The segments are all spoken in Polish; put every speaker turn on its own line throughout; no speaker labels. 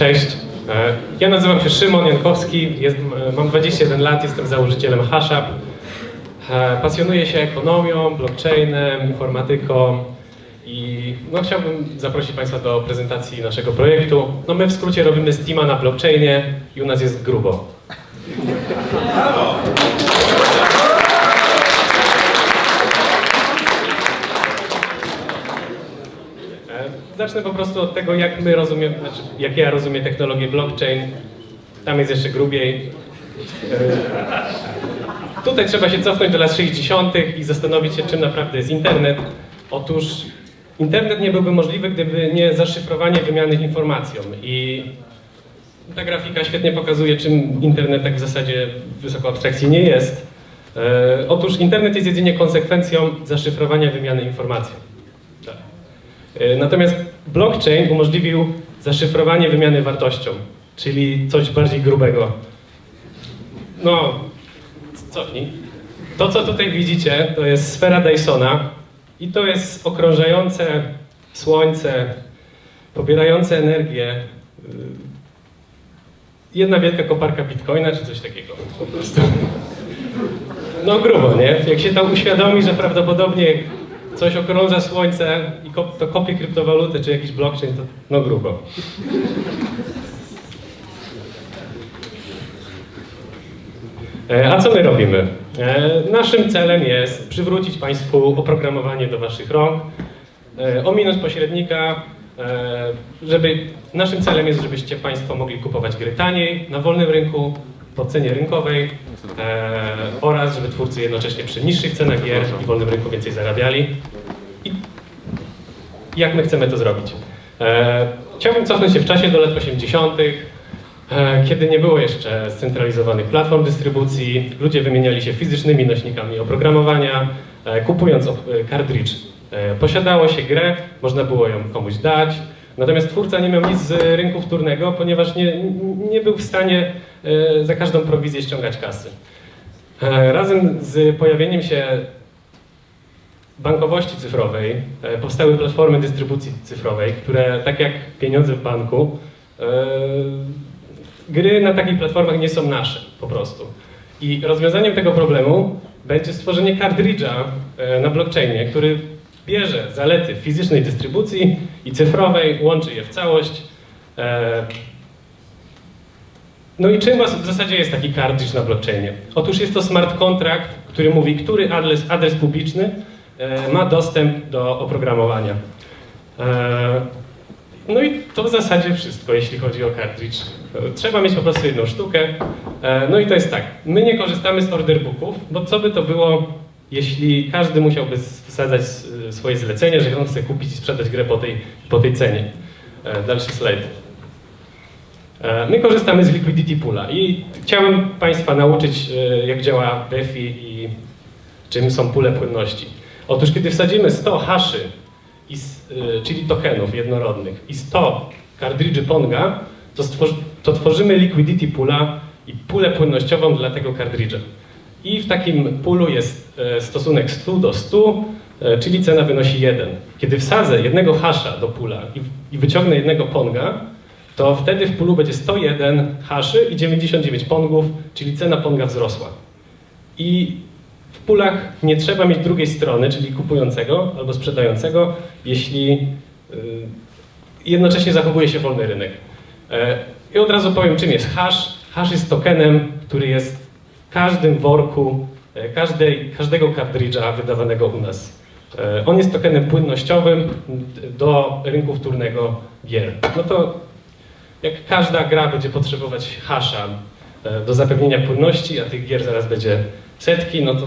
Cześć. E, Ja nazywam się Szymon Jankowski, jest, e, mam 21 lat, jestem założycielem HashUp. E, Pasjonuję się ekonomią, blockchainem, informatyką i no, chciałbym zaprosić Państwa do prezentacji naszego projektu. No, my w skrócie robimy Steama na blockchainie i u nas jest grubo. E, Zacznę po prostu od tego, jak my rozumiemy, znaczy, jak ja rozumiem technologię blockchain. Tam jest jeszcze grubiej. E, Tutaj trzeba się cofnąć do lat 60. i zastanowić się, czym naprawdę jest internet. Otóż internet nie byłby możliwy, gdyby nie zaszyfrowanie wymiany informacją. I ta grafika świetnie pokazuje, czym internet tak w zasadzie wysoko abstrakcyjnie jest. E, Otóż internet jest jedynie konsekwencją zaszyfrowania wymiany informacji. Tak. E, Natomiast blockchain umożliwił zaszyfrowanie wymiany wartością, czyli coś bardziej grubego. No, cofnij. To, co tutaj widzicie, to jest sfera Dysona i to jest okrążające słońce, pobierające energię. y, Jedna wielka koparka bitcoina, czy coś takiego. Po prostu. No grubo, nie? Jak się tam uświadomi, że prawdopodobnie coś okrąża słońce i to kopie kryptowalutę, czy jakiś blockchain, to no grubo. E, A co my robimy? E, Naszym celem jest przywrócić Państwu oprogramowanie do Waszych rąk, e, ominąć pośrednika, żeby naszym celem jest, żebyście Państwo mogli kupować gry taniej, na wolnym rynku, po cenie rynkowej e, oraz żeby twórcy jednocześnie przy niższych cenach gier i wolnym rynku więcej zarabiali. I jak my chcemy to zrobić? E, Chciałbym cofnąć się w czasie do lat 80., e, kiedy nie było jeszcze scentralizowanych platform dystrybucji, ludzie wymieniali się fizycznymi nośnikami oprogramowania, e, kupując op- e, kartridż. E, Posiadało się grę, można było ją komuś dać, natomiast twórca nie miał nic z rynku wtórnego, ponieważ nie, nie był w stanie e, za każdą prowizję ściągać kasy. E, Razem z pojawieniem się bankowości cyfrowej e, powstały platformy dystrybucji cyfrowej, które tak jak pieniądze w banku, gry na takich platformach nie są nasze po prostu. I rozwiązaniem tego problemu będzie stworzenie kartridża na blockchainie, który bierze zalety fizycznej dystrybucji i cyfrowej, łączy je w całość. E, no i czym w zasadzie jest taki kartridż na blockchainie? Otóż jest to smart contract, który mówi, który adres, adres publiczny e, ma dostęp do oprogramowania. E, No i to w zasadzie wszystko, jeśli chodzi o cartridge. E, Trzeba mieć po prostu jedną sztukę. No i to jest tak, my nie korzystamy z orderbooków, bo co by to było, jeśli każdy musiałby wsadzać s- swoje zlecenie, że on chce kupić i sprzedać grę po tej, po tej cenie. E, Dalszy slajd. E, My korzystamy z Liquidity Poola i chciałem Państwa nauczyć, e, jak działa DeFi i czym są pule płynności. Otóż kiedy wsadzimy 100 haszy, czyli tokenów jednorodnych i 100 kartridży Ponga, to, to tworzymy liquidity poola i pulę płynnościową dla tego kartridża. I w takim pulu jest e, stosunek 100 do 100, e, czyli cena wynosi 1. Kiedy wsadzę jednego hasza do pula i, wyciągnę jednego Ponga, to wtedy w pulu będzie 101 haszy i 99 Pongów, czyli cena Ponga wzrosła. I w pulach nie trzeba mieć drugiej strony, czyli kupującego albo sprzedającego, jeśli y, jednocześnie zachowuje się wolny rynek. E, I od razu powiem, czym jest hash. Hash jest tokenem, który jest każdym worku, e, każdej, każdego kartridża wydawanego u nas. E, On jest tokenem płynnościowym do rynku wtórnego gier. No to jak każda gra będzie potrzebować hasza e, do zapewnienia płynności, a tych gier zaraz będzie setki, no to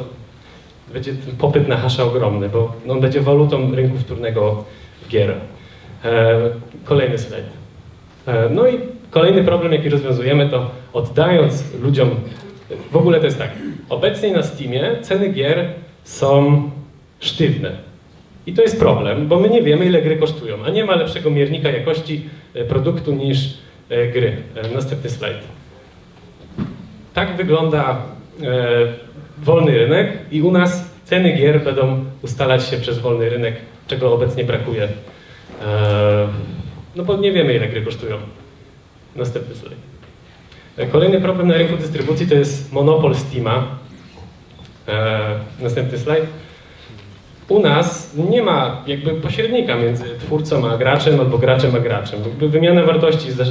będzie ten popyt na hasza ogromny, bo on będzie walutą rynku wtórnego gier. Kolejny slajd. No i kolejny problem, jaki rozwiązujemy, to oddając ludziom, w ogóle to jest tak, obecnie na Steamie ceny gier są sztywne. I to jest problem, bo my nie wiemy, ile gry kosztują, a nie ma lepszego miernika jakości e, produktu niż e, gry. E, Następny slajd. Tak wygląda wolny rynek i u nas ceny gier będą ustalać się przez wolny rynek, czego obecnie brakuje. No bo nie wiemy, ile gry kosztują. Następny slajd. E, Kolejny problem na rynku dystrybucji to jest monopol Steama. E, następny slajd. U nas nie ma jakby pośrednika między twórcą a graczem albo graczem a graczem. Jakby wymiana wartości jest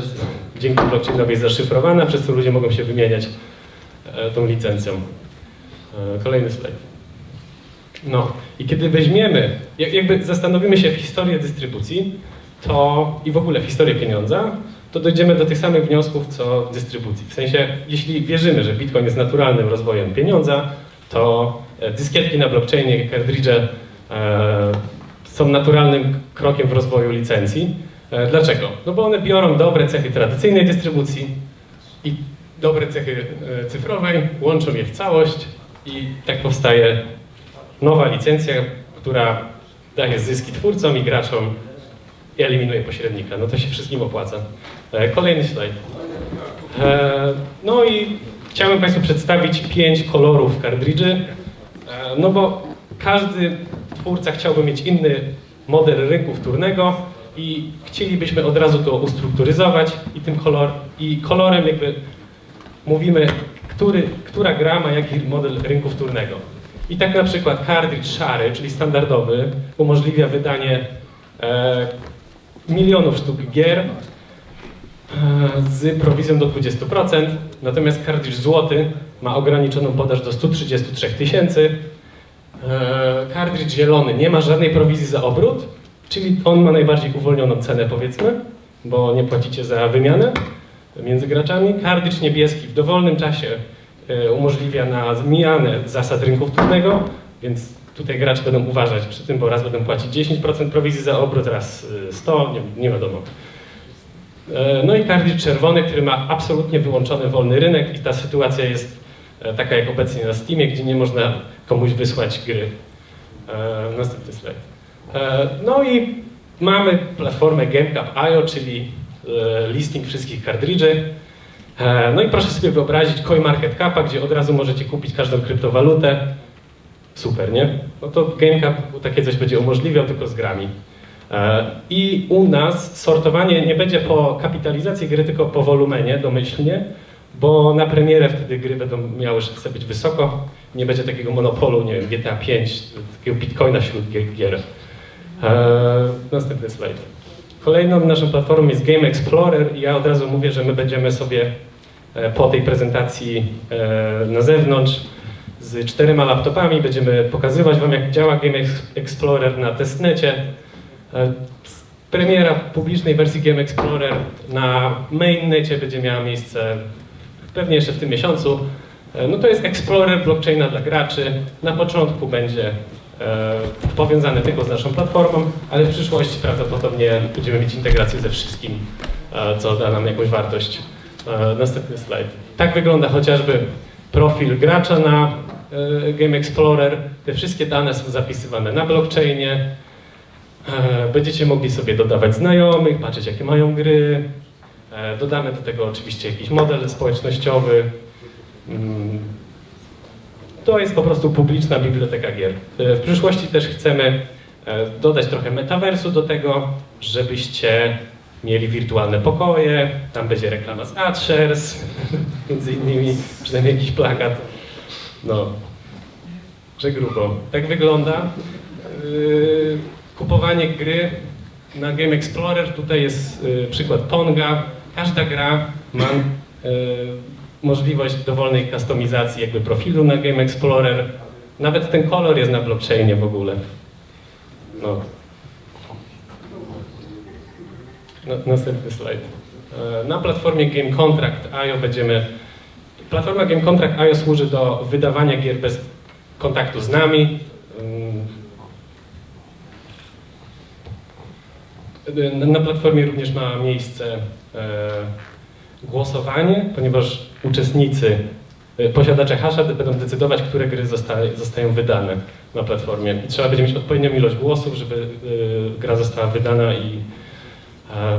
dzięki blockchainowi jest zaszyfrowana, przez co ludzie mogą się wymieniać e, tą licencją. Kolejny slajd. No i kiedy weźmiemy, jak- jakby zastanowimy się w historii dystrybucji, to i w ogóle w historię pieniądza, to dojdziemy do tych samych wniosków, co w dystrybucji. W sensie, jeśli wierzymy, że Bitcoin jest naturalnym rozwojem pieniądza, to e, dyskietki na blockchainie, kartridże e, są naturalnym krokiem w rozwoju licencji. E, dlaczego? No bo one biorą dobre cechy tradycyjnej dystrybucji i dobre cechy e, cyfrowej, łączą je w całość i tak powstaje nowa licencja, która daje zyski twórcom i graczom i eliminuje pośrednika. No to się wszystkim opłaca. E, Kolejny slajd. E, No i chciałem Państwu przedstawić pięć kolorów kartridży, E, no bo każdy twórca chciałby mieć inny model rynku wtórnego i chcielibyśmy od razu to ustrukturyzować i tym kolor, i kolorem jakby mówimy, który, która gra ma jaki model rynku wtórnego. I tak na przykład kartridż szary, czyli standardowy, umożliwia wydanie e, milionów sztuk gier e, z prowizją do 20%, natomiast kartridż złoty ma ograniczoną podaż do 133 tysięcy. E, Kartridż zielony nie ma żadnej prowizji za obrót, czyli on ma najbardziej uwolnioną cenę powiedzmy, bo nie płacicie za wymianę między graczami. Kartridż niebieski w dowolnym czasie e, umożliwia na zmianę zasad rynku wtórnego, więc tutaj gracze będą uważać przy tym, bo raz będą płacić 10% prowizji za obrót, raz y, 100, nie, nie wiadomo. E, No i kartridż czerwony, który ma absolutnie wyłączony wolny rynek i ta sytuacja jest e, taka jak obecnie na Steamie, gdzie nie można komuś wysłać gry. E, Następny slajd. No i mamy platformę GameCap.io, czyli listing wszystkich kartridży. No i proszę sobie wyobrazić CoinMarketCapa, gdzie od razu możecie kupić każdą kryptowalutę. Super, nie? No to GameCap takie coś będzie umożliwiał, tylko z grami. E, I u nas sortowanie nie będzie po kapitalizacji gry, tylko po wolumenie domyślnie, bo na premierę wtedy gry będą miały szansę być wysoko. Nie będzie takiego monopolu, nie wiem, GTA 5, takiego bitcoina wśród gier-. E, następny slajd. Kolejną naszą platformą jest Game Explorer i ja od razu mówię, że my będziemy sobie e, po tej prezentacji na zewnątrz z czterema laptopami będziemy pokazywać Wam, jak działa Game Ex- Explorer na testnecie. E, Premiera publicznej wersji Game Explorer na mainnecie będzie miała miejsce pewnie jeszcze w tym miesiącu. E, No to jest Explorer blockchaina dla graczy. Na początku będzie e, powiązany tylko z naszą platformą, ale w przyszłości prawdopodobnie będziemy mieć integrację ze wszystkim, co da nam jakąś wartość. Następny slajd. Tak wygląda chociażby profil gracza na Game Explorer. Te wszystkie dane są zapisywane na blockchainie. E, Będziecie mogli sobie dodawać znajomych, patrzeć jakie mają gry. E, Dodamy do tego oczywiście jakiś model społecznościowy. Mm, To jest po prostu publiczna biblioteka gier. E, W przyszłości też chcemy e, dodać trochę metaversu do tego, żebyście mieli wirtualne pokoje, tam będzie reklama z AdShares, między innymi, przynajmniej jakiś plakat. No, że grubo. Tak wygląda. Yy, kupowanie gry na Game Explorer. Tutaj jest yy, przykład Ponga. Każda gra ma yy, możliwość dowolnej kustomizacji jakby profilu na Game Explorer. Nawet ten kolor jest na blockchainie w ogóle. No. Następny slajd. Na platformie Game Contract.io będziemy... Platforma Game Contract.io służy do wydawania gier bez kontaktu z nami. Na platformie również ma miejsce e, głosowanie, ponieważ uczestnicy, e, posiadacze hasza będą decydować, które gry zosta- zostają wydane na platformie. I trzeba będzie mieć odpowiednią ilość głosów, żeby e, gra została wydana i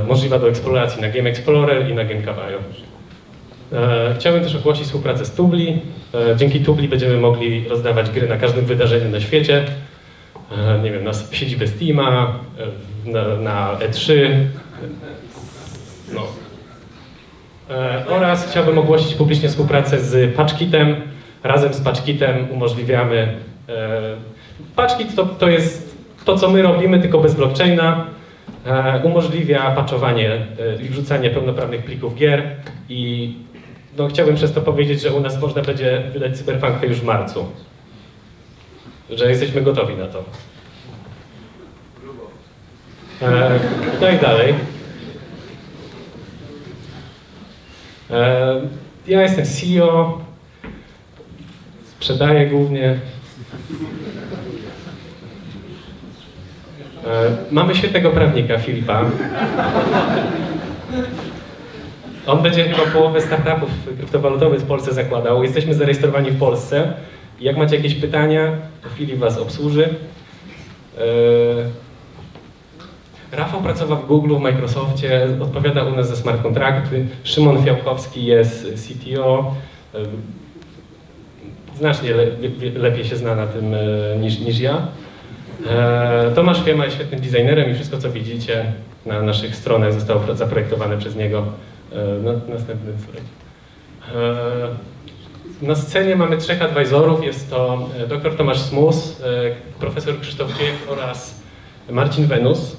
możliwa do eksploracji na Game Explorer i na Game Cavallo. E, Chciałbym też ogłosić współpracę z Tubli. E, Dzięki Tubli będziemy mogli rozdawać gry na każdym wydarzeniu na świecie. e, nie wiem, na siedzibę Steama, na, na E3. No. Oraz chciałbym ogłosić publicznie współpracę z PatchKitem. Razem z PatchKitem umożliwiamy. PatchKit to, to jest to, co my robimy, tylko bez blockchaina. Umożliwia patchowanie i wrzucanie pełnoprawnych plików gier i no, chciałbym przez to powiedzieć, że u nas można będzie wydać Cyberpunka już w marcu. Że jesteśmy gotowi na to. E, no i dalej. E, ja jestem CEO. Sprzedaję głównie. E, mamy świetnego prawnika, Filipa. On będzie chyba połowę startupów kryptowalutowych w Polsce zakładał. Jesteśmy zarejestrowani w Polsce. Jak macie jakieś pytania, to Filip Was obsłuży. E, Rafał pracował w Google, w Microsoftie, odpowiada u nas za smart kontrakty. Szymon Fiałkowski jest CTO. e, Znacznie le, le- lepiej się zna na tym e, niż, niż ja. Tomasz Fiema jest świetnym designerem i wszystko, co widzicie na naszych stronach zostało pro- zaprojektowane przez niego. E, na- Następny slajd. E, Na scenie mamy trzech advisorów. Jest to e, dr Tomasz Smus, profesor Krzysztof Kiek oraz Marcin Wenus.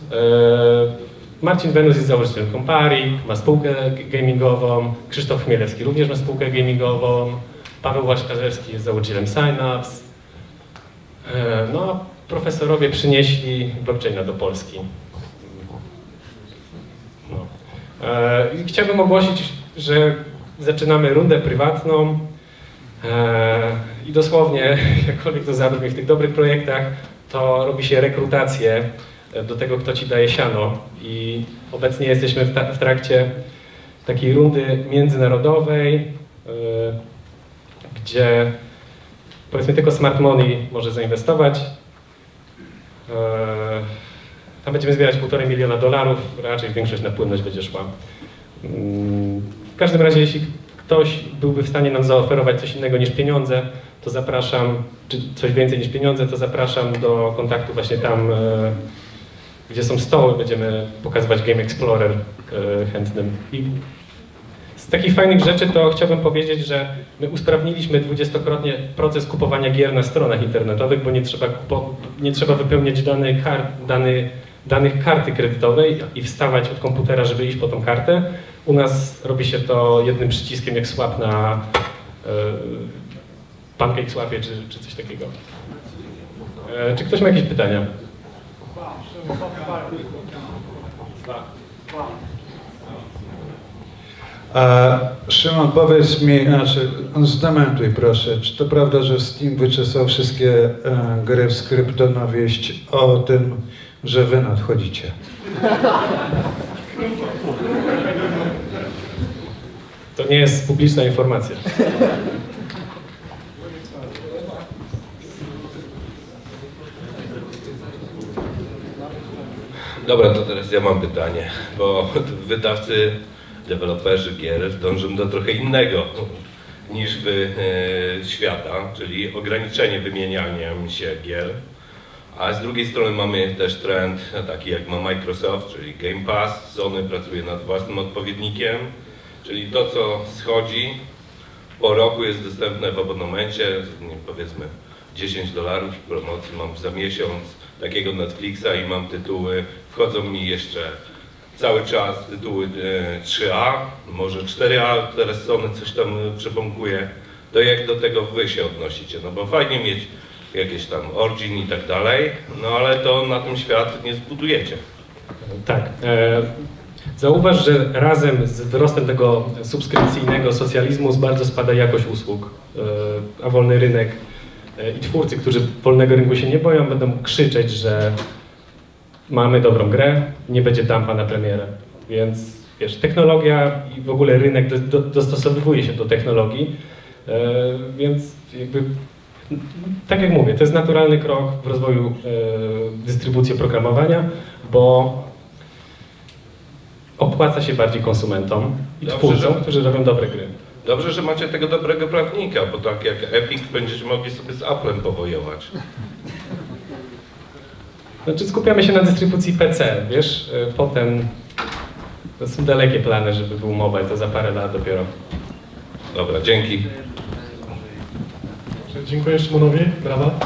Marcin Wenus jest założycielem Compari, ma spółkę gamingową. Krzysztof Chmielewski również ma spółkę gamingową. Paweł Łaszkarzewski jest założycielem Synapse. No, a profesorowie przynieśli blockchaina do Polski. E, Chciałbym ogłosić, że zaczynamy rundę prywatną e, i dosłownie, jakkolwiek to zabrzmi, w tych dobrych projektach, to robi się rekrutację e, do tego, kto ci daje siano. I obecnie jesteśmy w, trakcie takiej rundy międzynarodowej, gdzie powiedzmy tylko smart money może zainwestować. Tam będziemy zbierać 1,5 miliona dolarów, raczej większość na płynność będzie szła. Mm, W każdym razie, jeśli ktoś byłby w stanie nam zaoferować coś innego niż pieniądze, to zapraszam, czy coś więcej niż pieniądze, to zapraszam do kontaktu właśnie tam, e, gdzie są stoły, będziemy pokazywać Game Explorer e, chętnym. I z takich fajnych rzeczy to chciałbym powiedzieć, że my usprawniliśmy dwudziestokrotnie proces kupowania gier na stronach internetowych, bo nie trzeba, kupo, nie trzeba wypełniać danych, kar, dany, danych karty kredytowej i wstawać od komputera, żeby iść po tą kartę. U nas robi się to jednym przyciskiem jak swap na e, Pancake Swapie czy, czy coś takiego. E, czy ktoś ma jakieś pytania?
A Szymon, powiedz mi, znaczy, zdementuj proszę, czy to prawda, że Steam wyczesał wszystkie e, gry w skrypto na wieść o tym, że wy nadchodzicie?
To nie jest publiczna informacja.
Dobra, to teraz ja mam pytanie, bo wydawcy, deweloperzy gier dążą do trochę innego niż wy e, świata, czyli ograniczenie wymieniania się gier. A z drugiej strony mamy też trend taki jak ma Microsoft, czyli Game Pass. Sony pracuje nad własnym odpowiednikiem, czyli to co schodzi po roku jest dostępne w abonamencie, powiedzmy 10 dolarów w promocji mam za miesiąc takiego Netflixa i mam tytuły, wchodzą mi jeszcze cały czas tytuły e, 3A, może 4A, teraz Sony coś tam e, przepomkuje. To jak do tego wy się odnosicie? No bo fajnie mieć jakieś tam Origin i tak dalej, no ale to na tym świat nie zbudujecie.
Tak. E, zauważ, że razem z wzrostem tego subskrypcyjnego socjalizmu bardzo spada jakość usług, e, a wolny rynek e, i twórcy, którzy wolnego rynku się nie boją, będą krzyczeć, że mamy dobrą grę, nie będzie dampa na premierę. Więc wiesz, technologia i w ogóle rynek do, do, dostosowywuje się do technologii, e, więc jakby tak jak mówię, to jest naturalny krok w rozwoju e, dystrybucji oprogramowania, bo opłaca się bardziej konsumentom i
Dobrze,
twórcom,
że-
którzy robią dobre gry.
Dobrze, że macie tego dobrego prawnika, bo tak jak Epic będziecie mogli sobie z Applem powojować.
Znaczy skupiamy się na dystrybucji PC, wiesz, e, potem to są dalekie plany, żeby był mobile, to za parę lat dopiero.
Dobra, dzięki.
Dziękuję Szymonowi, brawa.